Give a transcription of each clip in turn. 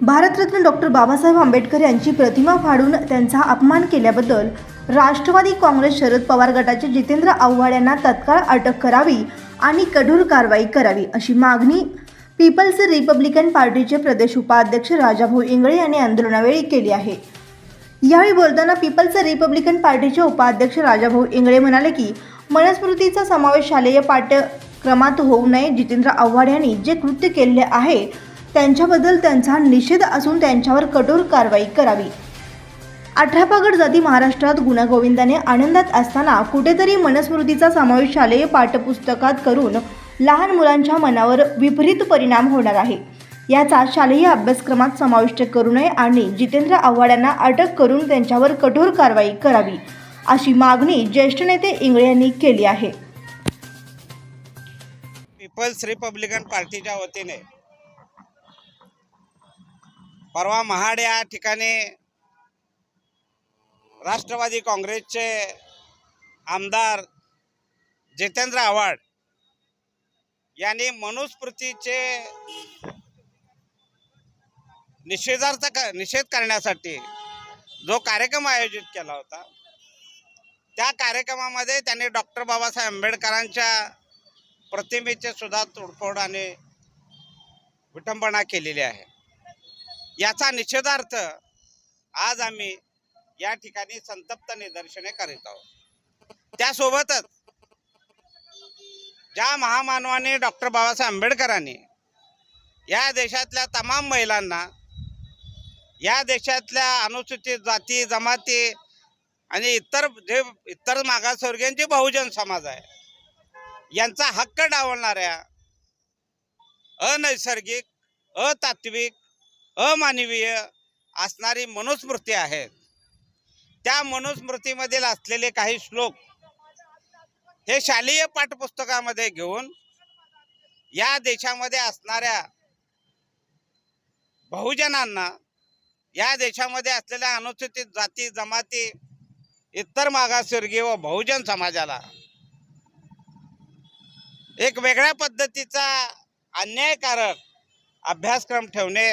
Bharat Ratna doctor Babasaheb Ambedkar यांची प्रतिमा फाडून त्यांचा अपमान केल्याबद्दल राष्ट्रवादी काँग्रेस शरद पवार गटाचे जितेंद्र आव्हाड यांना तत्काळ अटक करावी आणि कठोर कारवाई करावी अशी मागणी पीपल्स रिपब्लिकन पार्टीचे प्रदेश उपाध्यक्ष राजाभाऊ इंगळे यांनी आंदोलनावेळी केली आहे. यावेळी बोलताना पीपल्स रिपब्लिकन पार्टीचे उपाध्यक्ष राजाभाऊ इंगळे म्हणाले की मनस्मृतीचा समावेश शालेय पाठ्यक्रमात होऊ नये जितेंद्र आव्हाड यांनी जे कृत्य केले आहे त्यांच्याबद्दल त्यांचा निषेध असून त्यांच्यावर कठोर कारवाई करावी. अठरापगड जाती महाराष्ट्रात गुणागोविंदाने आनंदात असताना कुठेतरी मनस्मृतीचा समावेश शालेय पाठ्यपुस्तकात करून लहान मुलांच्या मनावर विपरीत परिणाम होणार आहे. याचा शालेय अभ्यासक्रमात समाविष्ट करू नये आणि जितेंद्र आव्हाड यांना अटक करून त्यांच्यावर कठोर कारवाई करावी अशी मागणी ज्येष्ठ नेते इंगळे यांनी केली आहे. पीपल्स रिपब्लिकन पार्टीच्या वतीने परवा महाड या ठिकाणी राष्ट्रवादी काँग्रेसचे आमदार जितेंद्र आव्हाड यांनी मनुस्मृतीचे निषेधार्थ क निषेध करण्यासाठी जो कार्यक्रम आयोजित केला होता त्या कार्यक्रमामध्ये त्यांनी डॉक्टर बाबासाहेब आंबेडकरांच्या प्रतिमेचे सुद्धा तोडफोड आणि विटंबना केलेली आहे. याचा निषेधार्थ आज आम्ही या ठिकाणी संतप्त निदर्शने करीत आहोत. त्यासोबतच ज्या महामानवाने डॉक्टर बाबासाहेब आंबेडकरांनी या देशातल्या तमाम महिलांना या देशातल्या अनुसूचित जाती जमाती आणि इतर जे इतर मागासवर्गीयांचे बहुजन समाज आहे यांचा हक्क डावलणाऱ्या अनैसर्गिक अतात्विक अमानवीय असणारी मनुस्मृती आहे त्या मनुस्मृतीमधील असलेले काही श्लोक हे शालेय पाठपुस्तकामध्ये घेऊन या देशामध्ये असणाऱ्या बहुजनांना या देशामध्ये असलेल्या अनुसूचित जाती जमाती इतर मागासवर्गीय व बहुजन समाजाला एक वेगळ्या पद्धतीचा अन्यायकारक अभ्यासक्रम ठेवणे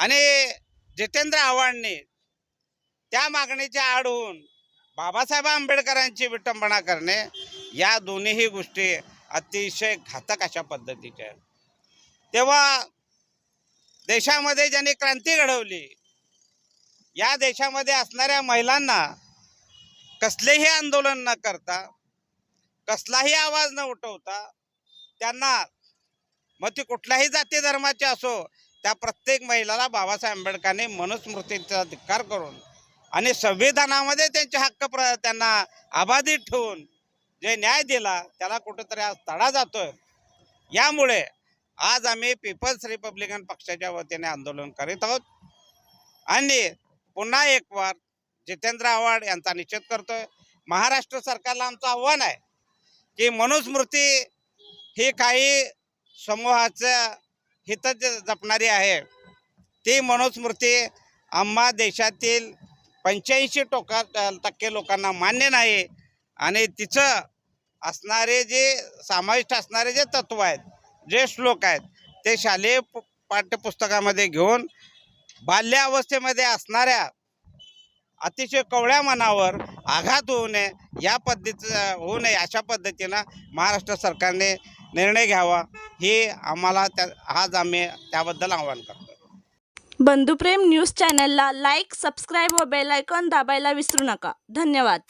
आणि जितेंद्र आव्हाडने त्या मागणीच्या आड होऊन बाबासाहेब आंबेडकरांची विटंबना करणे या दोन्हीही गोष्टी अतिशय घातक अशा पद्धतीच्या आहेत. तेव्हा देशामध्ये ज्यांनी क्रांती घडवली या देशामध्ये असणाऱ्या महिलांना कसलेही आंदोलन न करता कसलाही आवाज न उठवता त्यांना मग ती कुठल्याही जाती धर्माची असो त्या प्रत्येक महिलाला बाबासाहेब आंबेडकरांनी मनुस्मृतीचा धिक्कार करून आणि संविधानामध्ये त्यांचे हक्क प्र त्यांना अबाधित ठेवून जे न्याय दिला त्याला कुठेतरी आज तडा जातोय. यामुळे आज आम्ही पीपल्स रिपब्लिकन पक्षाच्या वतीने आंदोलन करीत आहोत. आणि पुन्हा एक वार जितेंद्र आव्हाड यांचा निषेध करतोय. महाराष्ट्र सरकारला आमचं आव्हान आहे की मनुस्मृती ही काही समूहाचं हितच जपणारी आहे ती मनुस्मृती आम्हा देशातील पंच्याऐंशी टोका टक्के लोकांना मान्य नाही. आणि तिचं असणारे जे समाविष्ट असणारे जे तत्व आहेत जे श्लोक आहेत ते शालेय पाठ्यपुस्तकामध्ये घेऊन बाल्यावस्थेमध्ये असणाऱ्या अतिशय कवळ्या मनावर आघात होऊ नये या पद्धतीचं होऊ नये अशा पद्धतीनं महाराष्ट्र सरकारने निर्णय घ्यावा हे आम्हाला त्या आज आम्ही त्याबद्दल आवाहन करतो बंधुप्रेम न्यूज चॅनलला लाईक सबस्क्राईब व बेल आयकॉन दाबायला विसरू नका. धन्यवाद.